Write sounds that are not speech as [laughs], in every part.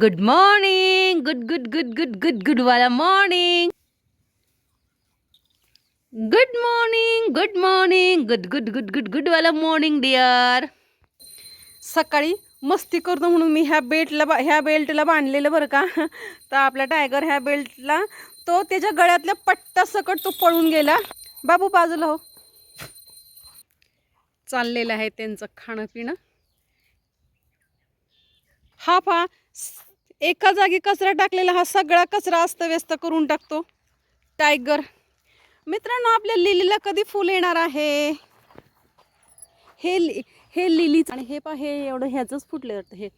Good morning good good good good good good वाला morning good morning good morning good good good good good वाला morning dear सकाळी मस्ती करतो म्हणून मी ह्या बेल्टला बा ह्या बेल्टला बांधलेलं बरं का? [laughs] तर आपला टायगर ह्या बेल्टला तो त्याच्या गळ्यातल्या पट्टा सकट तो पळून गेला. बाबू बाजूला हो. चाललेलं आहे त्यांचं खाणं पिणं हा पहा एका जागी कचरा टाकलेला हा सगळा कचरा अस्तव्यस्त करून टाकतो. टायगर मित्रांनो आपल्या लिलीला कधी फुल येणार आहे? हे लि- हे लिलीच आणि हे पा हे एवढं ह्याचंच फुटले जातं हे.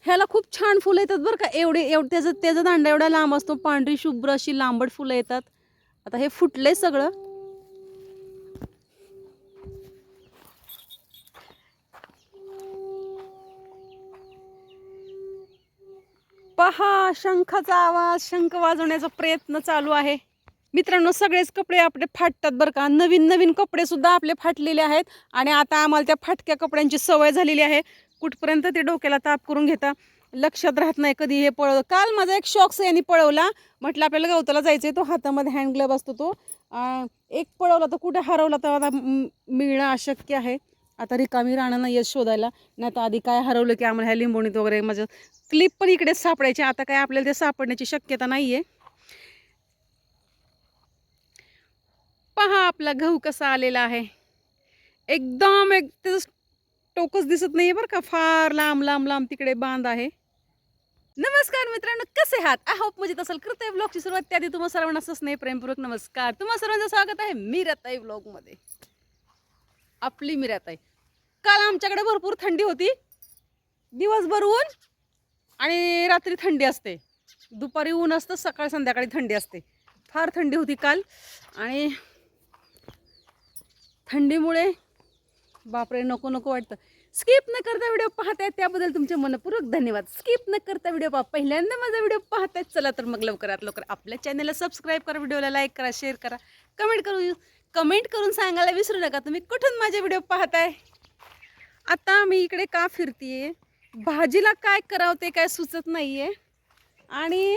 ह्याला खूप छान फुलं येतात बरं का. एवढे एवढं त्याचं त्याचा दांडा एवढा लांब असतो. पांढरी शुभ्र अशी लांबट फुलं येतात. आता हे फुटले सगळं. पहा शंखाचा आवाज शंख वाजवण्याचा प्रयत्न चालू आहे. मित्रांनो सगळेच कपडे आपले फाटतात बरं का. नवीन नवीन कपडे सुद्धा आपले फाटलेले आहेत. आणि आता आम्हाला त्या फाटक्या कपड्यांची सवय झालेली आहे. कुठपर्यंत ते डोक्याला ताप करून घेता लक्षात राहत नाही कधी हे पळवलं काल माझा एक शॉक्स यांनी पळवला. म्हटलं आपल्याला गवताला जायचं आहे तो हातामध्ये हँड ग्लव्ह असतो तो. एक पळवला तर कुठे हरवला तर आता मिळणं अशक्य आहे. आता रिकामी राहणं नाही येत शोधायला. नाही तर आधी काय हरवलं की आम्हाला ह्या लिंबोणीत वगैरे माझं क्लिप पण इकडेच सापडायची. आता काय आपल्याला ते सापडण्याची शक्यता नाही आहे पहा आपला गहू कसा आलेला आहे. एकदम एक त्याचं टोकच दिसत नाही बरं का. फार लांब लांब लांब तिकडे बांध आहे. नमस्कार मित्रांनो कसे आहात? आय होप मजेत असेल. करते ब्लॉगची सुरुवात त्याआधी तुम्हाला सर्वांना असंच नाही प्रेमपूर्वक नमस्कार. तुम्हा सर्वांचं स्वागत आहे मी रताई ब्लॉगमध्ये आपली मिरात आहे काल आमच्याकडे भरपूर थंडी होती. दिवसभर ऊन आणि रात्री थंडी असते. दुपारी ऊन असतं सकाळी संध्याकाळी थंडी असते. फार थंडी होती काल आणि थंडीमुळे बापरे नको नको वाटतं. स्किप न करता व्हिडिओ पाहताय त्याबद्दल तुमचे मनपूर्वक धन्यवाद. स्किप न करता व्हिडिओ पहा. पहिल्यांदा माझा व्हिडिओ पाहताय चला तर मग लवकरात लवकर आपल्या चॅनलला सबस्क्राईब करा व्हिडिओला लाईक करा शेअर करा. कमेंट करू. कमेंट करून सांगायला विसरू नका. तुम्ही कुठून माझे व्हिडिओ पाहताय? आता मी इकडे का फिरतीये? भाजीला काय करावं ते काय सुचत नाही आहे आणि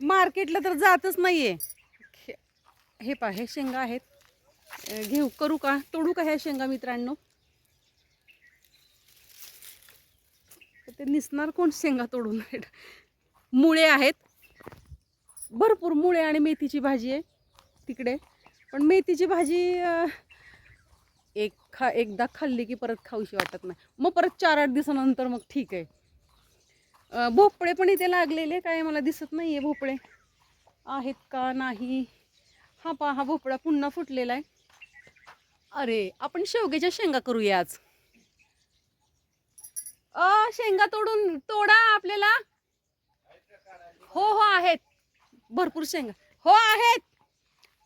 मार्केटला तर जातच नाही आहे हे पा हे शेंगा आहेत. घेऊ करू का? तोडू का ह्या शेंगा मित्रांनो? ते निसणार कोण शेंगा तोडून? मुळे आहेत. भरपूर मुळे आणि मेथीची भाजी आहे तिकडे. पण मेथीची भाजी एक खा एकदा खाल्ली की परत खाऊशी वाटत नाही. मग परत चार आठ दिवसानंतर मग ठीक आहे. भोपळे पण इथे लागलेले काय मला दिसत नाही आहे भोपळे. आहेत का नाही? हा पा हा भोपळा पुन्हा फुटलेला आहे. अरे आपण शेवग्याच्या शेंगा करूया आज. अ शेंगा तोडून तोडा आपल्याला. हो हो आहेत. भरपूर शेंगा. हो आहेत.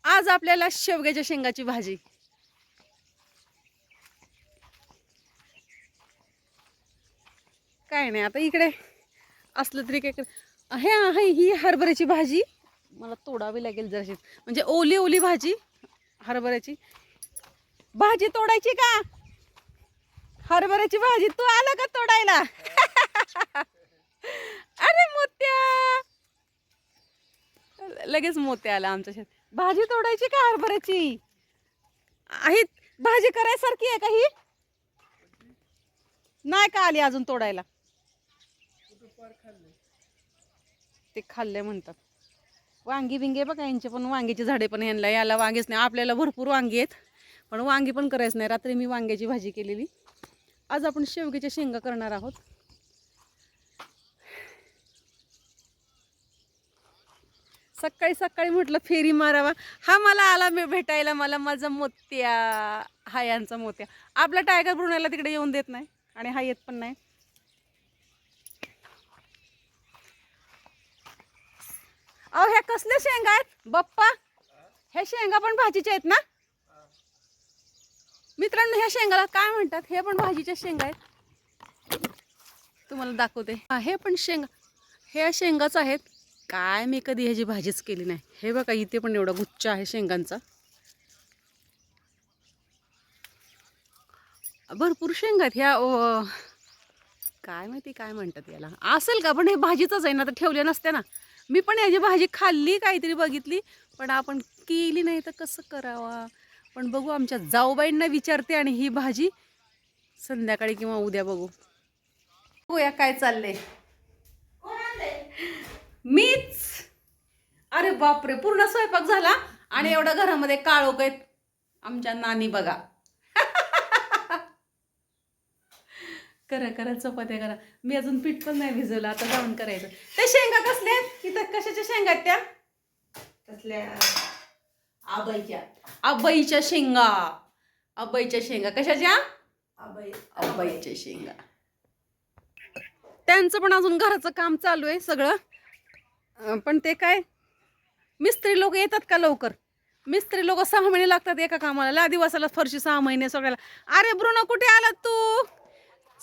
आज आपल्याला शेवग्याच्या शेंगाची भाजी. काय नाही आता इकडे असलं तरी काय हे आहे ही हरभऱ्याची भाजी. मला तोडावी लागेल जराशी. म्हणजे ओली ओली भाजी हरभऱ्याची. भाजी तोडायची का? हरभऱ्याची भाजी तू आला का तोडायला? [laughs] अरे मोत्या! लगेच मोत्या आला आमच्या शेत भाजी तोडायची का हरभऱ्याची? आहे भाजी करायसारखी आहे का ही? नाही का आली अजून तोडायला? ते खाल्ले म्हणतात. वांगी बिंगे बघा यांचे पण वांग्याची झाडे पण यांना याला वांगेच नाही. आपल्याला भरपूर वांगी आहेत पण वांगी पण करायचं नाही. रात्री मी वांग्याची भाजी केलेली. आज आपण शेवग्याच्या शेंगा करणार आहोत. सकाळी सकाळी म्हटलं फेरी मारावा. हा मला आला मी भेटायला मला माझा मोत्या हा यांचा मोत्या. आपला टायगर ब्रुण्याला तिकडे येऊन देत नाही आणि हा येत पण नाही. अहो ह्या कसल्या शेंगा आहेत? बप्पा ह्या शेंगा पण भाजीच्या आहेत ना? मित्रांनो ह्या शेंगाला काय म्हणतात? हे पण भाजीच्या शेंगा आहेत. तुम्हाला दाखवते. हे पण शेंगा ह्या शेंगाच आहेत. काय मी कधी ह्याची भाजीच केली नाही. हे बघा इथे पण एवढा गुच्छ आहे शेंगांचा. भरपूर शेंगात ह्या काय माहिती काय म्हणतात याला. असेल का? पण हे भाजीचंच आहे ना तर ठेवले नसते ना. मी पण ह्याची भाजी खाल्ली काहीतरी बघितली पण आपण केली नाही तर कसं करावा? पण बघू आमच्या जाऊबाईंना विचारते आणि ही भाजी संध्याकाळी किंवा उद्या बघू. बघूया काय चाललंय. मीच. अरे बापरे पूर्ण स्वयंपाक झाला आणि एवढा घरामध्ये काळोख आहेत आमच्या नानी बघा. करा करा चपात्या करा. मी अजून पीठ पण नाही भिजवलं आता जाऊन करायचं. ते शेंगा कसल्या आहेत? इथं कशाच्या शेंगा आहेत त्या? तसल्या आबाईच्या. अबईच्या शेंगा. अबईच्या शेंगा. कशाच्या? आबाई अबईच्या शेंगा. त्यांचं पण अजून घराचं काम चालू आहे सगळं. पण ते काय? मिस्त्री लोक येतात का लवकर? मिस्त्री लोक सहा महिने लागतात एका कामाला. लादिवासाला फरशी सहा महिने सगळ्याला. अरे ब्रुनो कुठे आला तू?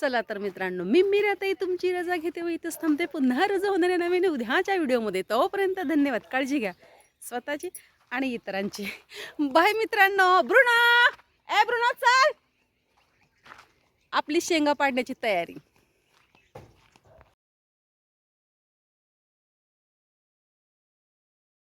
चला तर मित्रांनो मी मिराताई तुमची रजा घेते व इथंच थांबते. पुन्हा रजा होणाऱ्या नवीन उद्याच्या व्हिडिओमध्ये. तोपर्यंत धन्यवाद. काळजी घ्या. स्वतःची आणि इतरांची. बाय मित्रांनो. ब्रुणा! ए ब्रुणा चाल! आपली शेंगा पाडण्याची तयारी.